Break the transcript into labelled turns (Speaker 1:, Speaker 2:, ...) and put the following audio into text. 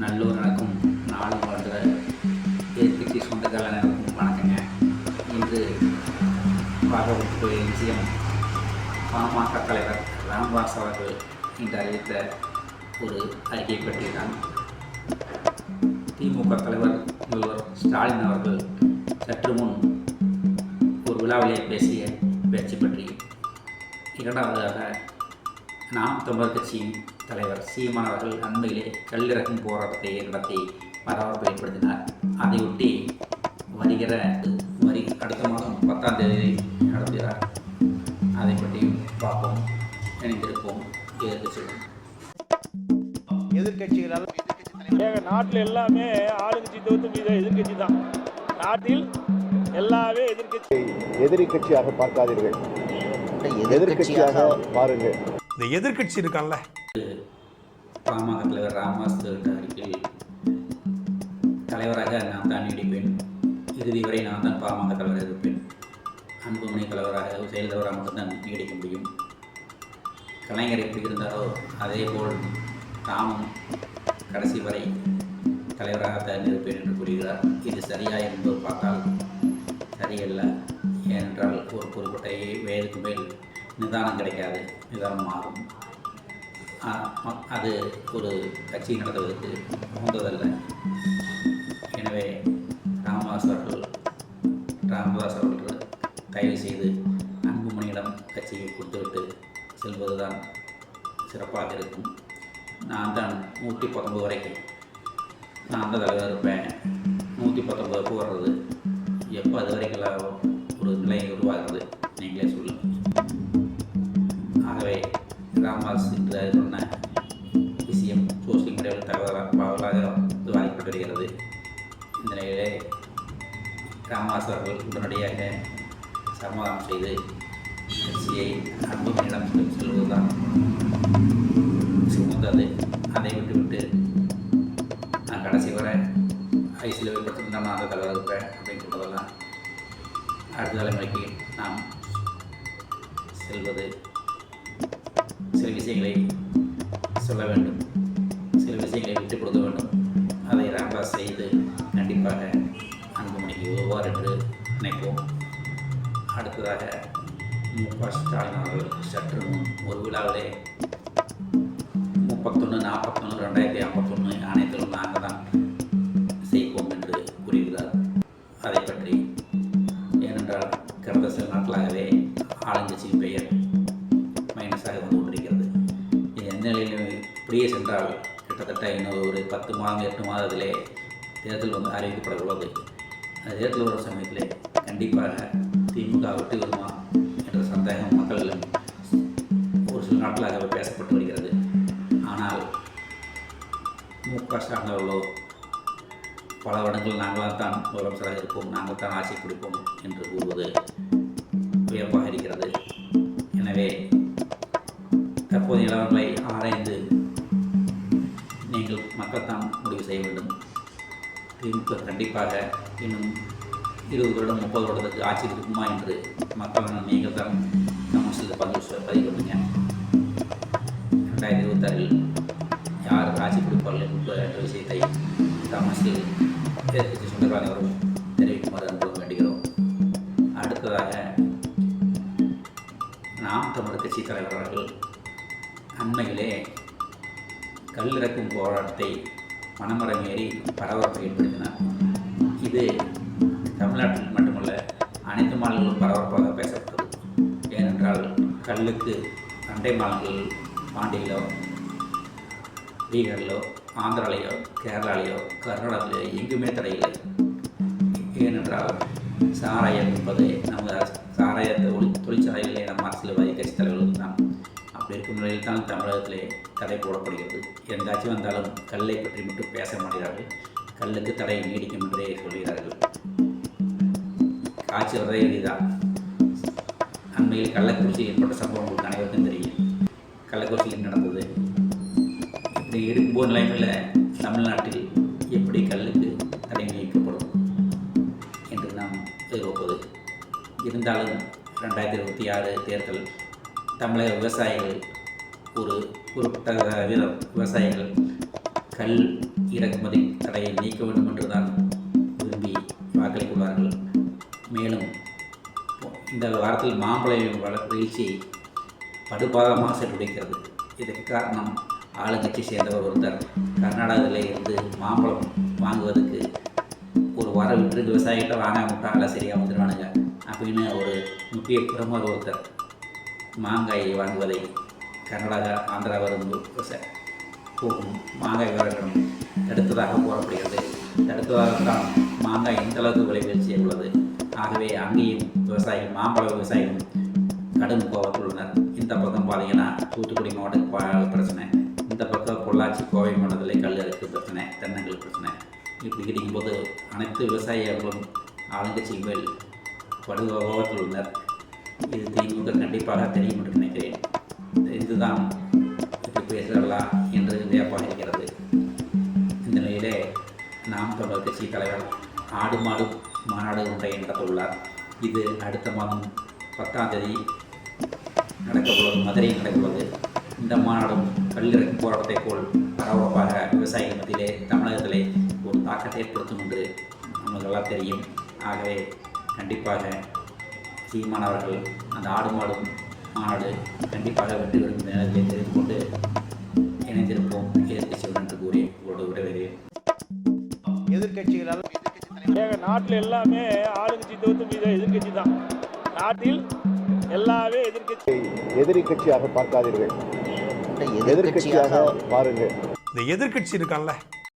Speaker 1: நல்லூர் நடக்கும் நாடு வாழ்கிற ஏற்றுக்கு சொந்தக்கார வணக்கங்க. இன்று பார்க்கக்கூடிய விஷயம் பாமக தலைவர் ராம்தாஸ் அவர்கள் இன்று அறிவித்த ஒரு அறிக்கை பற்றி தான் திமுக தலைவர் முதல்வர் ஸ்டாலின் அவர்கள் சற்று முன் ஒரு விழாவிலே பேசிய பேச்சு பற்றி. இரண்டாவதாக நாம் தமிழர் கட்சியின் தலைவர் சீமான் அவர்கள் அண்மையிலே கல்லிறக்கும் போராட்டத்தை நடத்தி பரபரப்பை ஏற்படுத்தினார் அதையொட்டி வருகிற வரி அடுத்த மாதம் பத்தாம் தேதி நடத்துகிறார். அதை பற்றி பார்ப்போம் இணைந்திருப்போம் எதிர்கட்சியுடன்
Speaker 2: எதிர்கட்சிகளால்
Speaker 3: நாட்டில் எல்லாமே ஆளுங்கட்சி தோத்து மீது எதிர்க்கட்சி தான். நாட்டில் எல்லாமே எதிர்க்கட்சி.
Speaker 4: எதிரி கட்சியாக பார்க்காதீர்கள். எதிர்கட்சியாக பாருங்கள்.
Speaker 5: இந்த எதிர்க்கட்சி இருக்கான்ல.
Speaker 1: பாமக தலைவர் ராமதாஸ் அறிக்கையில் தலைவராக நான் தான் நீடிப்பேன். இறுதி வரை நான் தான் பாமக தலைவராக இருப்பேன். அன்புமணி தலைவராக செயல் தலைவராக மட்டும்தான் நீடிக்க முடியும். கலைஞர் எப்படி இருந்தாரோ அதே போல் தாமும் கடைசி வரை தலைவராக தான் இருப்பேன் என்று கூறுகிறார். இது சரியா என்பது பார்த்தால் சரியல்ல. ஏனென்றால் ஒரு குறிப்பிட்ட வயதுக்கு மேல் நிதானம் கிடைக்காது நிதானம் மாறும். அது ஒரு கட்சி நடத்துவதற்கு உகந்ததல்ல. எனவே ராமதாஸ் அவர்கள் ராமதாஸ் அவர்கள் தயவு செய்து அன்புமணியிடம் கட்சியை கொடுத்துவிட்டு செல்வதுதான் சிறப்பாக இருக்கும். நான் தான் நூற்றி பத்தொம்பது வரைக்கும் நான் தான் தலைவர் இருப்பேன். நூற்றி பத்தொம்பது போடுறது எப்போ அது வரைக்கும் ஒரு நிலை உருவாகிறது ராமதாஸ் அவர்கள் உடனடியாக சமாதானம் செய்து கட்சியை அன்புமணியிடம் செல்வதுதான். சிறந்தது அதை விட்டுவிட்டு நான் கடைசி வர ஐசியில் வைப்பட்டிருந்தா நான் அந்த தலைவர் இருப்பேன் அப்படின்னு சொல்வதெல்லாம் அடுத்த தலைமுறைக்கு நாம் செல்வது சில விஷயங்களை சொல்ல வேண்டும். சில விஷயங்களை விட்டுக் கொடுக்க வேண்டும். அதை ராம்தாஸ் செய்து சொல்வார் என்று நினைப்போம். அடுத்ததாக மு க ஸ்டாலின் அவர்கள் சற்று முன் ஒரு விழாவிலே முப்பத்தொன்று நாற்பத்தொன்று ரெண்டாயிரத்தி ஐம்பத்தொன்று அனைத்திலும் நாங்கள் தான் செய்வோம் என்று கூறுகிறார் அதை பற்றி ஏனென்றால் கடந்த சில நாட்களாகவே ஆளுங்கட்சியின் பெயர் மைனஸாக வந்து கொண்டிருக்கிறது. இது எந்த நிலையிலும் இப்படியே சென்றால் கிட்டத்தட்ட இன்னும் ஒரு பத்து மாதம் எட்டு மாதத்திலே தேர்தல் வந்து அறிவிக்கப்பட உள்ளது. தேர்தல் வரும் சமயத்தில் கண்டிப்பாக திமுக விட்டு வருமா என்ற சந்தேகம் மக்கள் ஒரு சில நாட்களாக பேசப்பட்டு வருகிறது. ஆனால் மு க ஸ்டாலின் அவர்களோ பல வருடங்கள் நாங்களாக தான் முதலமைச்சராக இருப்போம் நாங்கள் தான் ஆசை கொடுப்போம் என்று கூறுவது வியப்பாக இருக்கிறது. எனவே தற்போதைய நிலவரங்களை ஆராய்ந்து நீங்கள் மக்கள் தான் முடிவு செய்ய வேண்டும். திமுக கண்டிப்பாக இன்னும் இருபது வருடம் முப்பது வருடத்துக்கு ஆட்சி இருக்குமா என்று மக்கள் நீங்கள் தான் கமெண்ட்ஸில் பதிவு பதிவு பண்ணுங்க. ரெண்டாயிரத்தி இருபத்தாறில் யார் ஆட்சி கொடுப்பார்கள் என்ற விஷயத்தை கமெண்ட்ஸில் எதிர்கட்சி சொந்தக்காரர்களும் தெரிவிக்குமாறு அனுப்ப வேண்டுகிறோம். அடுத்ததாக நாம் தமிழர் கட்சி தலைவர் அவர்கள் அண்மையிலே கல்லிறக்கும் போராட்டத்தை மனமரமேறி பரபரப்பை ஏற்படுத்தினார். இது தமிழ்நாட்டில் மட்டுமல்ல அனைத்து மாநிலங்களும் பரபரப்பாக பேசப்பட்டது. ஏனென்றால் கல்லுக்கு அண்டை மாநிலங்கள் பாண்டியிலோ பீகாரிலோ ஆந்திராலேயோ கேரளாலேயோ கர்நாடகாலேயோ எங்குமே தடையில்லை. ஏனென்றால் சாராயம் என்பது நம்ம சாராயத்தை தொழிற்சாலைகளை தொழிற்சாலையிலே நம்ம அரசியல்வாதி கட்சித் தலைவர்களுக்கு தான். இருக்கும் நிலையில் தான் தமிழகத்திலே தடை போடப்படுகிறது. எந்த வந்தாலும் கல்லை பற்றி மட்டும் பேச மாட்டார்கள் கல்லுக்கு தடை நீடிக்கும் என்றே சொல்கிறார்கள். ஆட்சி வரதே அண்மையில் கள்ளக்குறிச்சி ஏற்பட்ட சம்பவம் உங்களுக்கு அனைவருக்கும் தெரியும். கள்ளக்குறிச்சியில் நடந்தது. இப்படி இருக்கும்போது நிலைமையில் தமிழ்நாட்டில் எப்படி கல்லுக்கு தடை நீக்கப்படும் என்று நாம் எதிர்பார்ப்பது? இருந்தாலும் ரெண்டாயிரத்தி இருபத்தி ஆறு தேர்தல் தமிழக விவசாயிகள் ஒரு குறிப்பிட்ட வீத விவசாயிகள் கல் இறக்குமதி தடையை நீக்க வேண்டும் என்று தான் விரும்பி வாக்களித்துள்ளார்கள் மேலும் இந்த வாரத்தில் மாம்பழ வள வீழ்ச்சி படுபாதமாக சென்றுடைக்கிறது இதற்கு காரணம் ஆளுங்கட்சி சேர்ந்தவர் ஒருத்தர். கர்நாடகத்தில் இருந்து மாம்பழம் வாங்குவதற்கு ஒரு வாரம் விட்டு விவசாயிகிட்ட வாங்க விட்டாங்கள சரியாக வந்துடுவானுங்க அப்படின்னு ஒரு முக்கிய பிரமுகர் ஒருத்தர். மாங்காய் வாங்குவதை கர்நாடகா ஆந்திரா வரும் போகும். மாங்காய் விவரங்களும் தடுத்ததாக கூறப்படுகிறது. தடுத்ததாகத்தான் மாங்காய் இந்த அளவுக்கு விலை உள்ளது? ஆகவே அங்கேயும் விவசாயிகள் மாம்பழ விவசாயிகள் கடும் கோபத்தில் உள்ளனர். இந்த பக்கம் பார்த்தீங்கன்னா தூத்துக்குடி மாவட்ட பிரச்சனை. இந்த பக்கம் பொள்ளாச்சி கோவை மாவட்டத்தில் கல் இருக்கு பிரச்சனை தென்னங்கல் பிரச்சனை. இப்படி கிடைக்கும்போது அனைத்து விவசாயிகளும் ஆளுங்கட்சி மேல் படு உள்ளனர். இது திமுக கண்டிப்பாக தெரியும் என்று நினைக்கிறேன். இதுதான் இப்படி பேசுகிறதா என்று வியப்பாக இருக்கிறது. இந்த நிலையிலே நாம் தமிழர் கட்சி தலைவர் ஆடு மாடு மாநாடு ஒன்றை நடத்தவுள்ளார். இது அடுத்த மாதம் பத்தாம் தேதி நடக்கவுள்ளது மதுரையில் நடக்கிறது இந்த மாநாடும் கல்லிறக்கும் போராட்டத்தை போல் பரபரப்பாக விவசாயிகள் மத்தியிலே தமிழகத்திலே ஒரு தாக்கத்தை ஏற்படுத்தும் என்று நமக்கெல்லாம் தெரியும். ஆகவே கண்டிப்பாக சீமான் அவர்கள் அந்த ஆடு மாடும் மாநாடு கண்டிப்பாக வெற்றி பெறும் என்ற நேரத்தை தெரிந்து கொண்டு இணைந்திருப்போம் எதிர்கட்சியுடன் என்று கூறி உங்களோடு விடைபெறுகிறேன்.
Speaker 4: எதிர்க்கட்சிகளால்
Speaker 3: ஏங்க நாட்டில் எல்லாமே ஆளுங்கட்சி தவிர்த்து மீது எதிர்க்கட்சி தான். நாட்டில் எல்லாமே எதிர்க்கட்சி.
Speaker 4: எதிரி கட்சியாக பார்க்காதீர்கள் எதிர்க்கட்சியாக பாருங்கள்.
Speaker 2: இந்த எதிர்க்கட்சி இருக்கான்ல